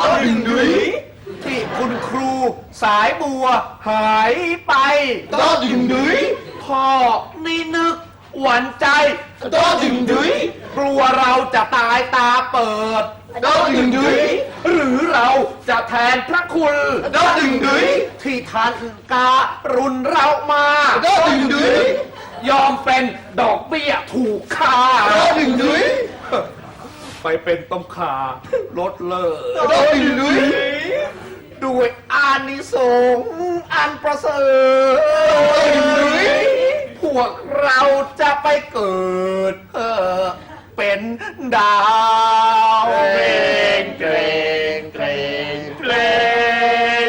อดึงดุยที่คุณครูสายบัวหายไปดอดึงดุยพ่อนี่นึกหวั่นใจดอดึงดุยกลัวเราจะตายตาเปิดดอดึงดุยหรือเราจะแทนพระคุณดอดึงดุยที่ทานการุณเรามาดอดึงดุยยอมเป็นดอกเบี้ยถูกค่าดอดึงดุย ไปเป็นต้มขาลดเลิกดอดึงดุยด้วยอานิสงส์อันประเสริฐพวกเราจะไปเกิด เออเป็นดาวเกรงเกรงเกรงเกร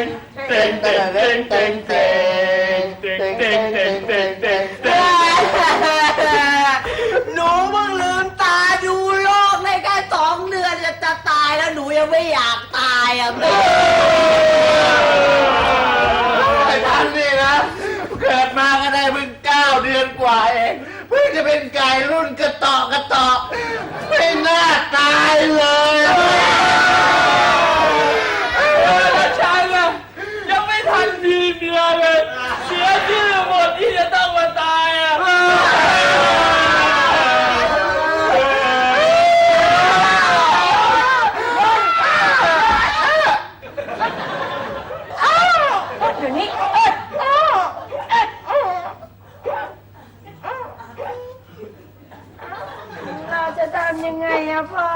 งเกรงเกรงเกรงเกรงเกรงเกรงเกรงเกรงเกรงเกรงเกรง หนูเพิ่งลืมตาดูโลกในแค่สองเดือนจะจะตายแล้ว หนูยังไม่อยากตายอะแม่ไอ้พันนี่นะ เกิดมาก็ได้เพิ่งเก้าเดือนกว่าเองเพิ่งจะเป็นไก่รุ่นกระตอกกระตอกไม่น่าตายเลย ฉันอะยังไม่ทันดีเดือนเลย เสียชื่อหมดที่จะต้องมาตายอะ เดี๋ยวนี้เราจะทำยังไงอะพ่อ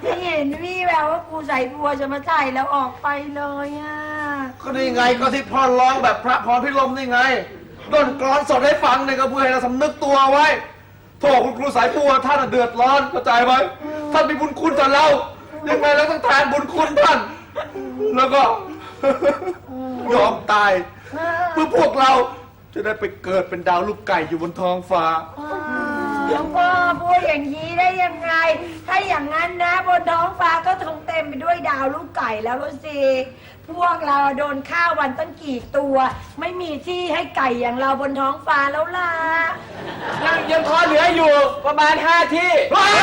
ไม่เห็ นวี่แววว่าครูใส่บัวจะมาใส่แล้วออกไปเลยอะก็นี่ไงก็ที่พ่อร้องแบบพระพรพิรมนี่ไงต้นกรอนสดให้ฟังเนี่ยก็เพื่อให้เราสำนึกตัวไว้โถคุณครูสายบัวท่านน่ะเดือดร้อนเข้าใจไหมท่านมีบุญคุณต่อเรายังไงเราต้องทานบุญคุณท่าน แล้วก็ ยอมตาย เพื่อพวกเราจะได้ไปเกิดเป็นดาวลูกไก่อยู่บนท้องฟ้า แล้วพ่อพูดอย่างนี้ได้ยังไง ถ้าอย่างนั้นนะบนท้องฟ้าก็คงเต็มไปด้วยดาวลูกไก่แล้วสิ พวกเราโดนข้าววันตั้งกี่ตัว ไม่มีที่ให้ไก่อย่างเราบนท้องฟ้าแล้วล่ะยังยังพอเหลืออยู่ประมาณห้าที่ไม่อ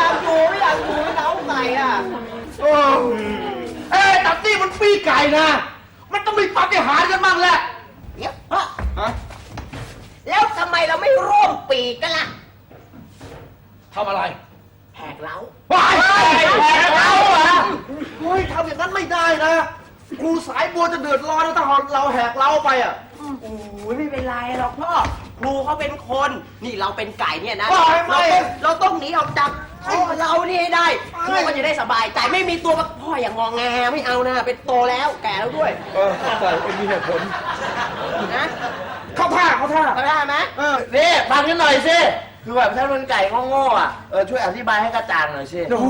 ยากอยู่ไม่อยากอยู่ไม่เท้าไก่อะโอ้เอ้ยแต่นี่มันปีไก่นะ มันต้องมีปาฏิหาริย์กันบ้างแหละ เดี๋ยวพ่อฮะ แล้วทำไมเราไม่ร่วมปีกกันล่ะ ทำอะไร แหกเล้าว้ายแหกเราเหรอเฮ้ยทำอย่างนั้นไม่ได้นะ ครูสายบัวจะเดือดร้อนนะถ้าเราแหกเราไปอะโอ้ยไม่เป็นไรหรอกพ่อครูเขาเป็นคน นี่เราเป็นไก่เนี่ยนะไม่ไม่เราต้องเราต้องหนีออกจากพ่อเรานี่ให้ได้ครูก็จะได้สบายใจไม่มีตัวมาพ่ออย่างงองแงไม่เอานะเป็นโตแล้วแก่แล้วด้วย เออเข้าใจเป็นมีเหตุผลนะ เข้าท่าเข้าท่าทำได้ไหมเออ นี่ฟังนิดหน่อยสิ คือแบบถ้าเป็นไก่โง่ๆอะ เออช่วยอธิบายให้กระจ่างหน่อยสิโอ้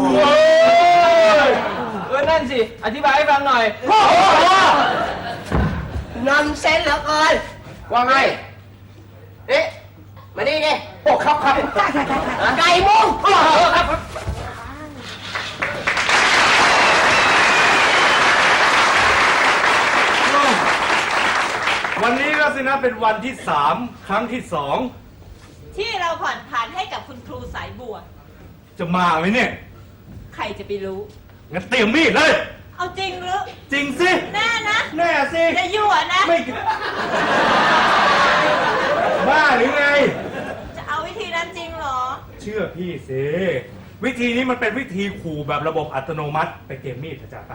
ยเออนั่นสิ อธิบายให้ฟังหน่อย นอนเซนเหลือเกินว่าไงเอ๊ะมานี่ดิโอ้ครับครับไก่มุ้งเออครับ วันนี้ก็สินะเป็นวันที่สามครั้งที่สองที่เราผ่อนผันให้กับคุณครูสายบัว จะมาไหมเนี่ยใครจะไปรู้ งั้นเตรียมมีดเลย เอาจริงหรือ จริงสิ แน่นะ แน่สิจะยั่วนะ ไม่บ้าหรือไง จะเอาวิธีนั้นจริงเหรอ เชื่อพี่สิวิธีนี้มันเป็นวิธีขู่แบบระบบอัตโนมัติไปเตรียมมีดเถอะจ้ะไป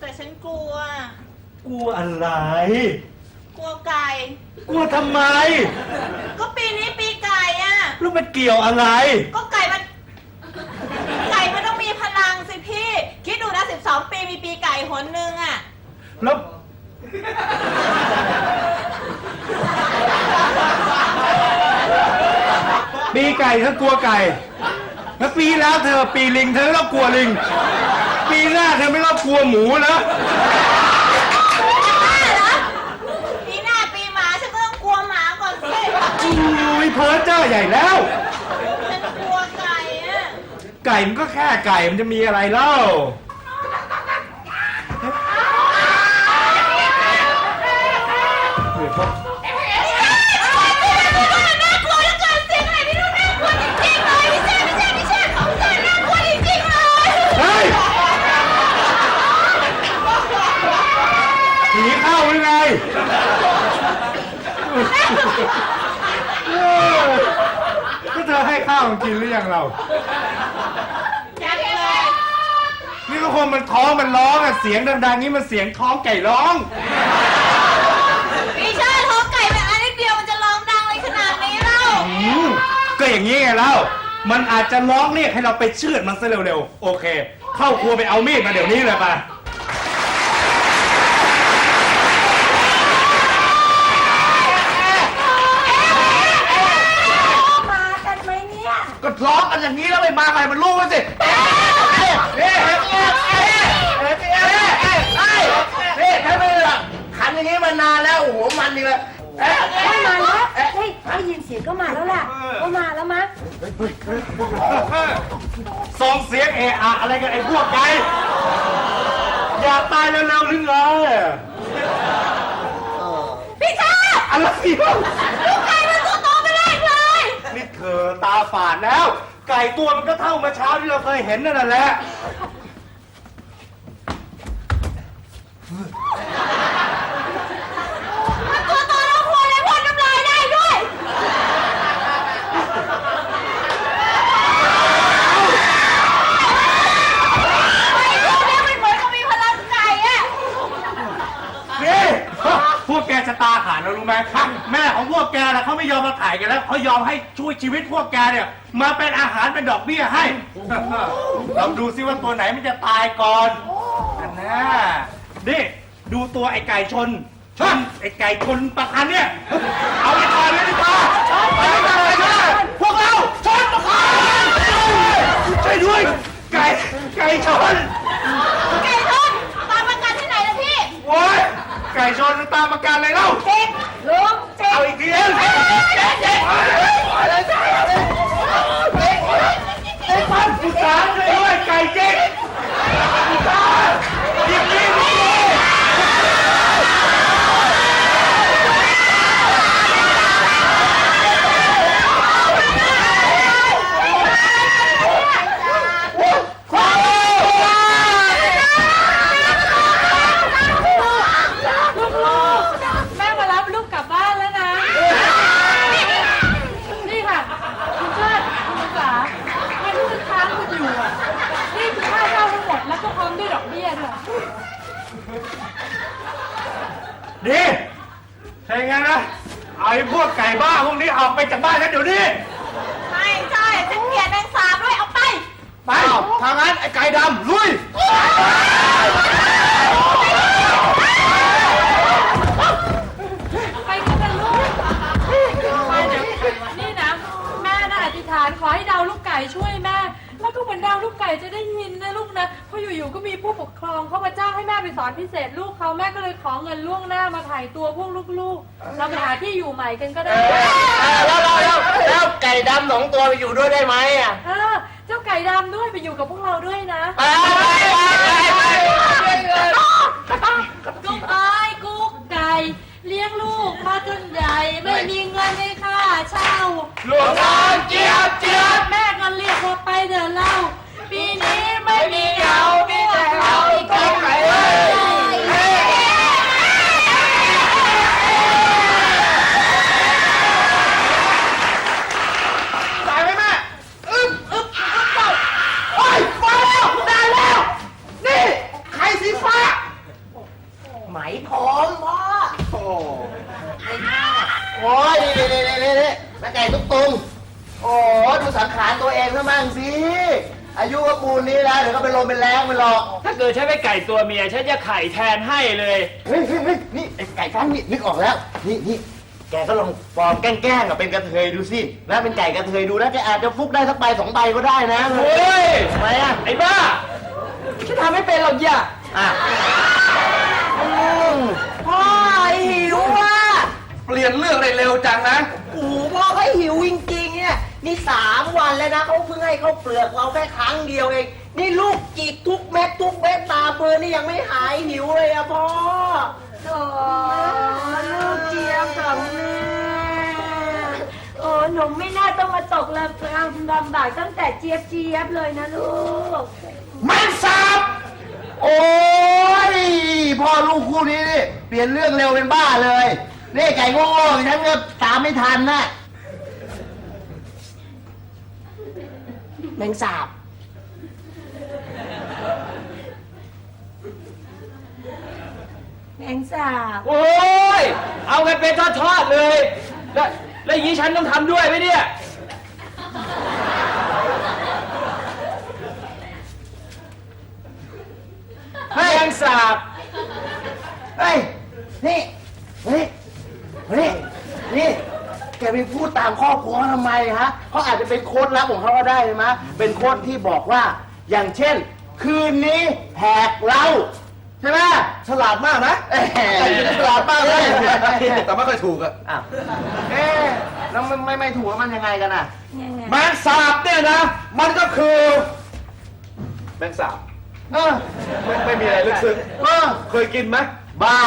แต่ฉันกลัว กลัวอะไร กลัวไก่ กลัวทำไม ก็ปีนี้ปีไก่อะแล้วมันเกี่ยวอะไร ก็ไก่มัน ไก่มันต้องมีพลังสิพี่ คิดดูนะ12 ปีมีปีไก่หนหนึ่งอะแล้ว ปีไก่เธอกลัวไก่ แล้วปีแล้วเธอปีลิงเธอก็กลัวลิง ปีหน้าเธอไม่ต้องกลัวหมูนะจะ อุ้ยเพ้อเจ้อใหญ่แล้ว เป็นตัวไก่อะไก่มันก็แค่ไก่มันจะมีอะไรเล่า เฮ้ยพ่อน่ากลัวแล้วกินเสียงอะไรพี่นุ่น่ากลัวจริงๆเลยพี่แจ๊คพี่แจ๊คพี่แของแจ๊คน่ากลัวจริงๆเลยเฮ้ยผีเข้าหรือไง ข้าวมันกินหรือยังเรา ยังเลยนี่ก็คงมันท้องมันร้องอะเสียงดังๆนี่มันเสียงท้องไก่ร้องพี่ชาติท้องไก่เป็นอันนิดเดียวมันจะร้องดังเลยขนาดนี้เล่าอืมก็อย่างนี้ไงเล่า มันอาจจะร้องเรียกให้เราไปเชือดมันซะเร็วๆ โอเค เข้าครัวไปเอามีดมาเดี๋ยวนี้เลยป่ะ ก็ร้องกันอย่างนี้แล้วไปมาใหม่มันรู้กันสิขันอย่างนี้มานานแล้วโอ้โหมันดีเลยเอ๊ะเอ๊ะมาแล้วเฮ้ยได้ยินเสียงก็มาแล้วล่ะก็มาแล้วมะส่งเสียงเอะอะอะไรกันไอ้พวกไงอยากตายเล้วเราหรือไะพี่ชาอะไรลูกชาย ธอตาฝาดแล้ว ไก่ตัวมันก็เท่าเมื่อเช้าที่เราเคยเห็นนั่นแหละ มันตัวโตแล้วหัวเลยพ่นน้ำลายได้ด้วยไอ้พวกเนี้ยมันเหมือนกับมีพลังไก่อะ นี่พวกแกจะตาขาดแล้วรู้ไหมแม่ของพวกแกนะเขาไม่ยอมมาถ่ายกันแล้วเขายอมให้ช่วยชีวิตพวกแกเนี่ย มาเป็นอาหารเป็นดอกเบี้ยให้เราดูซิว่าตัวไหนมันจะตายก่อนอันน่านี่ดูตัวไอ้ไก่ชนชนไอ้ไก่ชนประคันเนี่ย เอาไปก่อนเลยดีกว่าไปกันเลยนะพวกเราชนประคันช่วยด้วย ไก่ไก่ชนไก่ชนตามประกันที่ไหนล่ะพี่โอ้ยไก่ชนตามอาการเลยเล่าเจ๊กลุง ¡Miguel! สอนพิเศษลูกเขาแม่ก็เลยขอเงินล่วงหน้ามาถ่ายตัวพวกลูกๆ เราไปหาที่อยู่ใหม่กันก็ได้แล้วแล้วแล้วแล้วไก่ดำสองตัวไปอยู่ด้วยได้ไหมอะเออเจ้าไก่ดำด้วยไปอยู่กับพวกเราด้วยนะ ไปไปไปกุ๊กเอ้ยกุ๊กไก่ เลี้ยงลูกมาจนใหญ่ไม่มีเงินให้ค่าเช่า ลูกน้องเจี๊ยบเจี๊ยบแม่ก็เรียกว่าไปเดินเล่า กถ้าเกิดฉันไม่ไก่ตัวเมียฉันจะไข่แทนให้เลย เฮ้ยเฮ้ยเฮ้ยนี่ไอ้ไก่ฟ้านี่นึกออกแล้ว นี่นี่แกก็ลองปลอมแกล้งๆกับเป็นกระเทยดูสิแล้วเป็นไก่กระเทยดูแล้วแกอาจจะฟุกได้สักใบสองใบก็ได้นะโอ้ยทำไมอะไอ้บ้าฉันทำไม่เป็นหรอกย่าอะพ่อหิวอะเปลี่ยนเรื่องได้เร็วจังนะโอ้โหพ่อก็หิวจริงๆเนี่ยนี่สามวันแล้วนะเขาเพิ่งให้เขาวเปลือกเราแค่ครั้งเดียวเอง นี่ลูกจิกทุกเม็ดทุกเม็ดตาเบอร์นี่ยังไม่หายหิวเลยอะพ่อโอ้ลูกเจี๊ยบของแม่โอ้หนูไม่น่าต้องมาตกลำลำลำบากตั้งแต่เจี๊ยบเจี๊ยบเลยนะลูกแมงสาบโอ้ยพ่อลูกคู่นี้นี่เปลี่ยนเรื่องเร็วเป็นบ้าเลยนี่ไก่โง่ๆฉันก็ตามไม่ทันนะแมงสาบ แมงสาบโอ้ย เอากันเป็นทอดๆเลย แล้วแล้วอย่างนี้ฉันต้องทำด้วยไหมเนี่ย แมงสาบ เฮ้ย นี่เฮ้ยนี่นี่ แกไปพูดตามครอบครัวเขาทำไมฮะเขาอาจจะเป็นโค้ดลับของเขาก็ได้ใช่ไหมเป็นโค้ดที่บอกว่า อย่างเช่น คืนนี้แหกเรา ใช่ไหมฉลาดมากนะเอ้ยฉลาดมากเลย แต่ไม่ค่อยถูกอะอ้าวเอ๊ะแล้วไม่ไม่ไม่ถูกว่ามันยังไงกันอะยังไงแมงสาบเนี่ยนะ มันก็คือแมงสาบเออไม่ไม่มีอะไรลึกซึ้งเออเคยกินไหมบ้า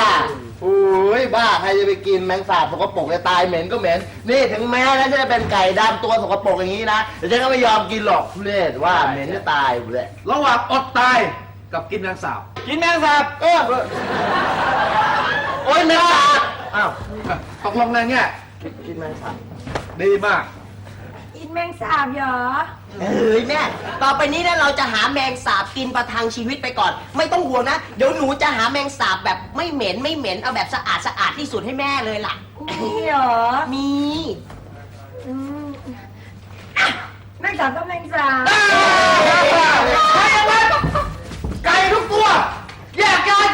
โอ้ยบ้าใครจะไปกินแมงสาบสกปรกจะตายเหม็นก็เหม็น นี่ถึงแม้นะจะเป็นไก่ดำตัวสกปรกอย่างนี้นะแต่ฉันก็ไม่ยอมกินหรอกทุเรศว่าเหม็นจะตายเลยระหว่างอดตาย กับกินแมงสาบกินแมงสาบเออโอ้ยแมงสาบอ้าวตกลงไงเนี่ยกินกินแมงสาบดีมาก กินแมงสาบเหรอเฮ้ยแม่ต่อไปนี้นะเราจะหาแมงสาบกินประทังชีวิตไปก่อน ไม่ต้องห่วงนะเดี๋ยวหนูจะหาแมงสาบแบบไม่เหม็นไม่เหม็นเอาแบบสะอาดสะอาดที่สุดให้แม่เลยล่ะมีเหรอมีอืมอะแมงสาบก็แมงสาบ ไก่ทุกตัว แยกย้าย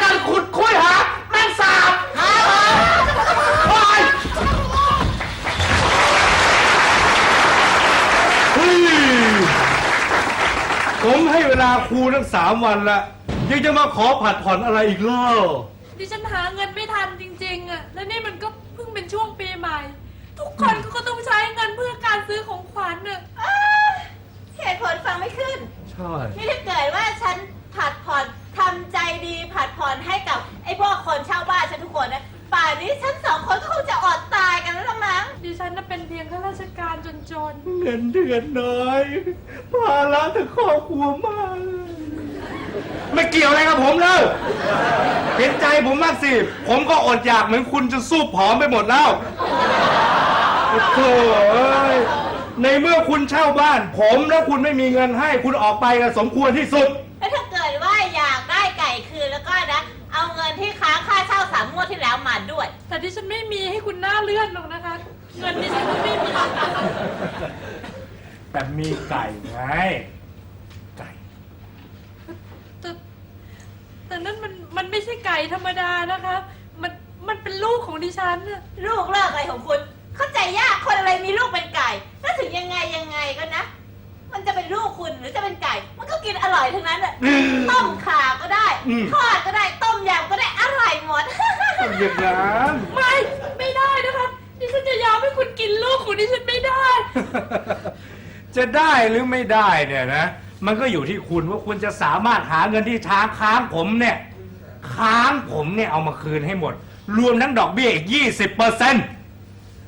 กันขุดคุยหาแมงสาบหาโอ้ยเฮ้ยผมให้เวลาครูทั้งสามวันละยังจะมาขอผัดผ่อนอะไรอีกเล่าดิฉันหาเงินไม่ทันจริงๆอะแล้วนี่มันก็เพิ่งเป็นช่วงปีใหม่ ทุกคนก็ต้องใช้เงินเพื่อการซื้อของขวัญน่ะเหตุผลฟังไม่ขึ้น ใช่ นี่ถ้าเกิดว่าฉัน ผัดผ่อนทำใจดีผัดผ่อนให้กับไอ้พวกคนเช่าบ้านฉันทุกคนนะป่านนี้ฉันสองคนก็คงจะอดตายกันแล้วละมั้ง ดิฉันน่ะเป็นเพียงข้าราชการจนเงินเดือนน้อยภาระทั้งครอบครัวมาก ไม่เกี่ยวอะไรกับผมเลยเห็นใจผมมากสิ ผมก็อดอยากเหมือนคุณจะสู้ผอมไปหมดแล้วโอ้โหเอ้ยในเมื่อคุณเช่าบ้าน ผมแล้วคุณไม่มีเงินให้ คุณออกไปกันสมควรที่สุด งวดที่แล้วมาด้วยๆแต่ดิฉันไม่มีให้คุณหน้าเลื่อนหรอกนะคะ เงินดิฉันก็ไม่มีแต่มีไก่ไง ไก่ แต่แต่นั่นมันมันไม่ใช่ไก่ธรรมดานะคะ มันมันเป็นลูกของดิฉันน่ะ ลูกเลิกอะไรของคุณ เข้าใจยากคนอะไรมีลูกเป็นไก่ถ้าถึงยังไงยังไงก็นะ มันจะเป็นลูกคุณหรือจะเป็นไก่ มันก็กินอร่อยทั้งนั้นแหละต้มข่าก็ได้อืม ทอดก็ได้ต้มยำก็ได้อร่อยหมดอย่างนั้น ไม่ ไม่ได้นะคะดิฉันจะยอมให้คุณกินลูกของดิฉันไม่ได้ จะได้หรือไม่ได้เนี่ยนะ มันก็อยู่ที่คุณว่าคุณจะสามารถหาเงินที่ช้างค้างผมเนี่ย ค้างผมเนี่ยเอามาคืนให้หมด รวมทั้งดอกเบี้ยอีก 20เปอร์เซ็นต์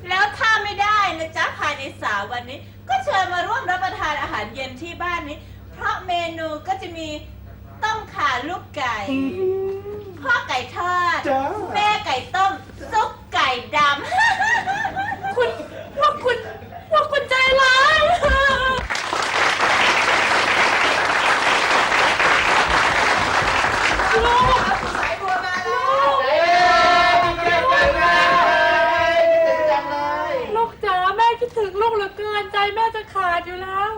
แล้วถ้าไม่ได้นะจ๊ะภายในสามวันนี้ ก็เชิญมาร่วมรับประทานอาหารเย็นที่บ้านนี้ เพราะเมนูก็จะมีต้มข่าลูกไก่พ่อไก่ทอด จ้า แม่ไก่ต้มซุปไก่ดำ คุณว่าคุณว่าคุณใจร้ายลูก ถึงลูกเหลือเกินใจแม่จะขาดอยู่แล้ว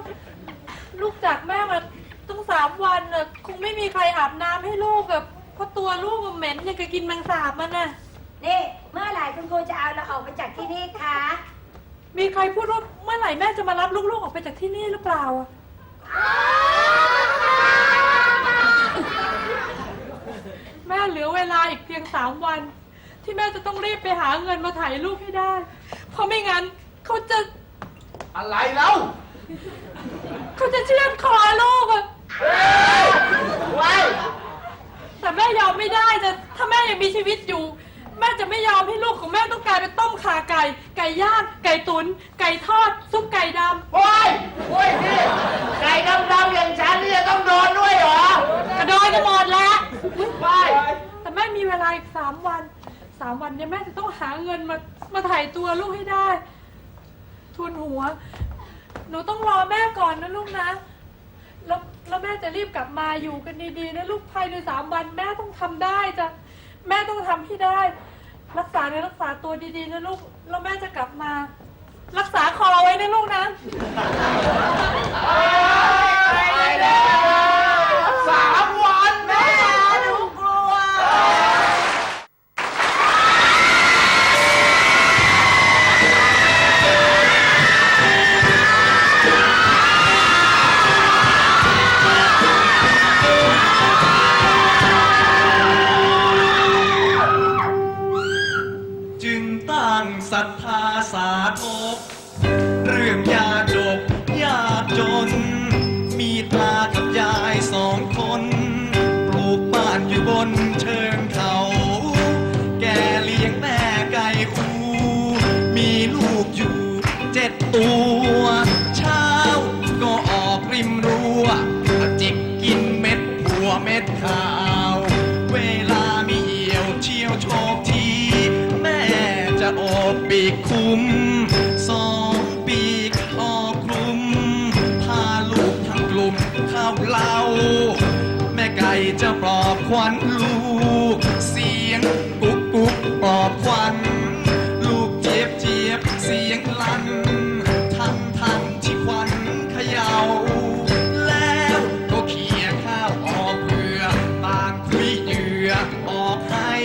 ลูกจากแม่มาตั้งสามวันน่ะคงไม่มีใครอาบน้ำให้ลูกแบบเพราะตัวลูกอะเหม็นอย่างกับกินแมงสาบมันน่ะ นี่เมื่อไหร่คุณครูจะเอาเราออกไปจากที่นี่คะมีใครพูดว่าเมื่อไหร่แม่จะมารับลูกๆออกไปจากที่นี่หรือเปล่าอะแม่เหลือเวลาอีกเพียงสามวัน ที่แม่จะต้องรีบไปหาเงินมาถ่ายลูกให้ได้ เพราะไม่งั้น เขาจะอะไรเล่าเขาจะเชือดคอลูกอะแต่แม่ยอมไม่ได้จะถ้าแม่ยังมีชีวิตอยู่ แม่จะไม่ยอมให้ลูกของแม่ต้องกลายเป็นต้มข่าไก่ ไก่ย่าง ไก่ตุน ไก่ทอด ซุปไก่ดำโอ้ยโอ้ยนี่ไก่ดำๆอย่างฉันนี่จะต้องโดนด้วยเหรอกระโดดจะหมดแล้ว ไปแต่แม่มีเวลาอีกสามวันสามวันเนี่ยแม่จะต้องหาเงินมามาถ่ายตัวลูกให้ได้ทุ นหัวหนูต้องรอแม่ก่อนนะลูกนะ แล้วแล้วแม่จะรีบกลับมาอยู่กันดีๆนะลูกภายในสามวันแม่ต้องทำได้จ้ะแม่ต้องทำให้ได้ รักษาเนื้อรักษาตัวดีๆนะลูกแล้วแม่จะกลับมา รักษาคอไว้นะลูกนะส นอยู่บนเชิงเขา แกเลี้ยงแม่ไก่คู มีลูกอยู่เจ็ดตัว อบขวัญลูก เสียงกุ๊กกุ๊กปอบขวัญลูกเจี๊ยบเจี๊ยบเสียงลั่นทั้งทั้งที่ควันเขยา่าแล้วก็เขี่ยข้าวออกเรือต่างคุยเหยื่อออกให้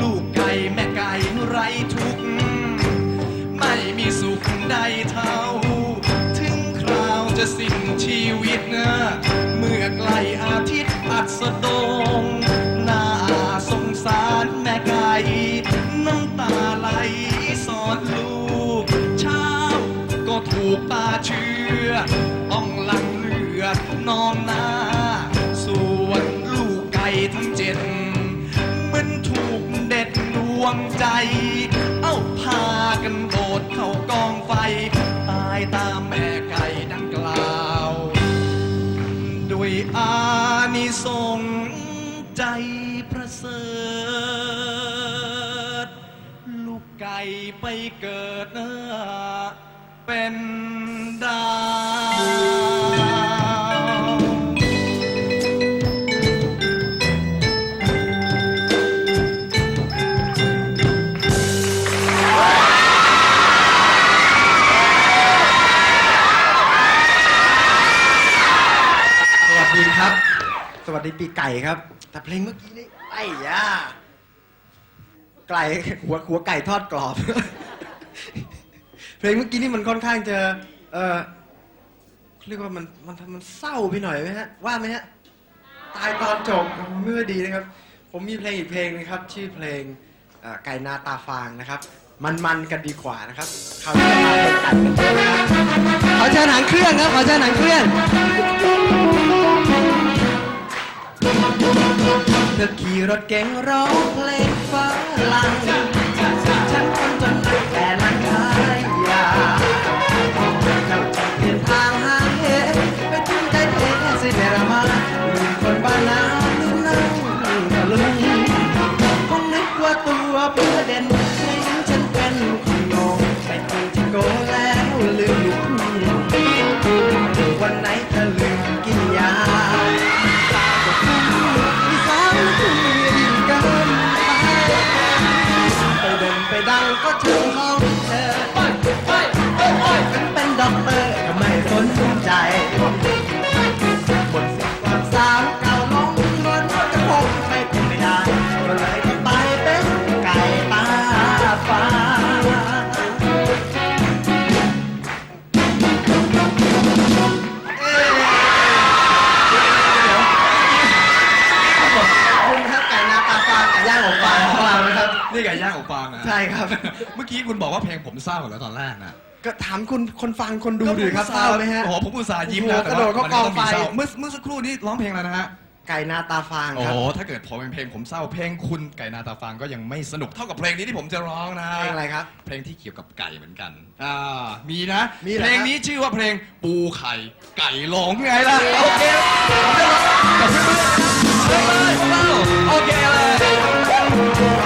ลูกไก่แม่ไก่ไรทุกข์ไม่มีสุขใดเท่า ถึงคราวจะสิ้นชีวิตเนะ ไปเกิดเนอเป็นดาวสวัสดีครับ สวัสดีปีไก่ครับ แต่เพลงเมื่อกี้นี่ไอ้ยา ไก่หัวหัวไก่ทอดกรอบ เพลงเมื่อกี้นี่มันค่อนข้างจะ เออเรียกว่ามันมันมันเศร้าไปหน่อยไหมฮะ ว่าไหมฮะ ตายตอนจบไม่ค่อยดีนะครับ ผมมีเพลงอีกเพลงนะครับ ชื่อเพลงไก่นาตาฟางนะครับ มันมันกันดีกว่านะครับคราจะมาเป็นไก่กันเลยนะครับขอเชิญหางเครื่องครับขอเชิญหางเครื่อง ธอขี่รถเก๋งร้องเพลงฝรั่ง ด็อกเตอร์ก็ไม่สนใจบนสิความสาวเก่าลงรถจะคงไม่เป็นไม่ได้ก็เลยต้องไปเป็นไก่ตาฟ้าคุณครับไก่นาตาฟางไก่ย่างอบฟางของเรานะครับนี่ไก่ย่างอบฟางนะใช่ครับ เมื่อกี้คุณบอกว่าเพลงผมเศร้าเหรอตอนแรกนะ ก็ถามคุณคนฟังคนดูดิครับเศร้าไหมฮะ โอ้โหผมอุตส่าห์ยิ้มโอ้แล้วโหกระโดดเข้ากองไฟเมื่อเมื่อสักครู่นี้ร้องเพลงอะไรนะฮะ ไก่นาตาฟางโอ้ครัโหบถ้าเกิดผมเป็นเพลงผมเศร้าเพลงคุณไก่นาตาฟางก็ยังไม่สนุกเท่ากับเพลงนี้ที่ผมจะร้องนะเพลงอะไรครับเพลงที่เกี่ยวกับไก่เหมือนกัน อ่า มีนะ มีเหรอเพลงครับนี้ชื่อว่าเพลงปูไข่ไก่หลงไงล่ะ โอเคผมจะร้องกับเพื่อนๆเลยพวกเราโอเคเลย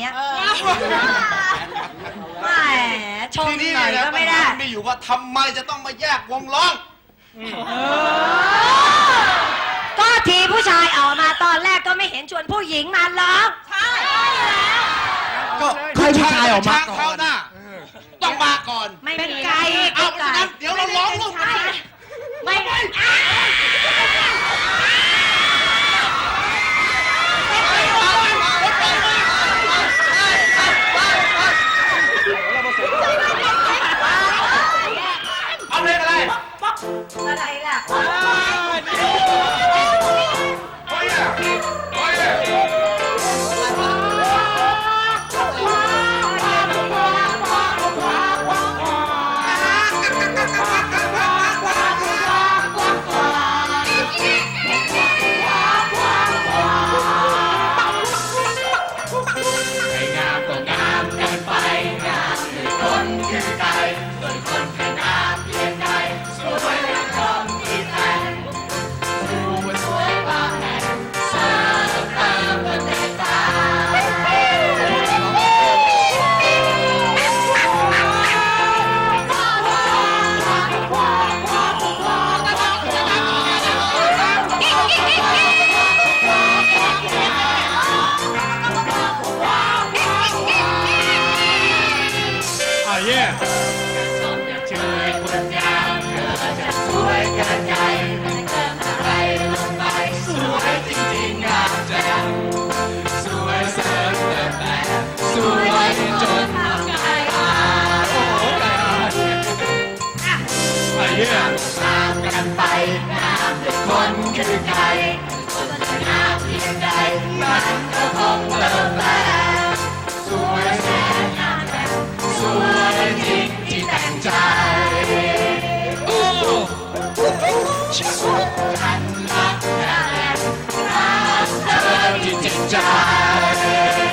เงี้ยแหมชมทีนี้หน่อยเนี่ยก็ปัไม่ญหาได้มันมีอยู่ว่าทำไมจะต้องมาแยกวงร้อง ก็ทีผู้ชายออกมาตอนแรกก็ไม่เห็นชวนผู้หญิงมาร้อง ก็ใครผู้ชายออกมาช้างเขาหน้าต้องมาก่อน ไม่เป็นไก่ เอาเพราะฉะนั้นเดี๋ยวเราร้องลูก ไม่เป็น 来啦！来！ น้ำน้ำกันไปน้ำเด็กคนคือใครคนจะน้ำเพียงใดมันก็คงเติมแล้วสวยแสนงามแต่สวยจริงที่แต่งใจโอ้ฉันรักแต่รักเธอที่จริงใจ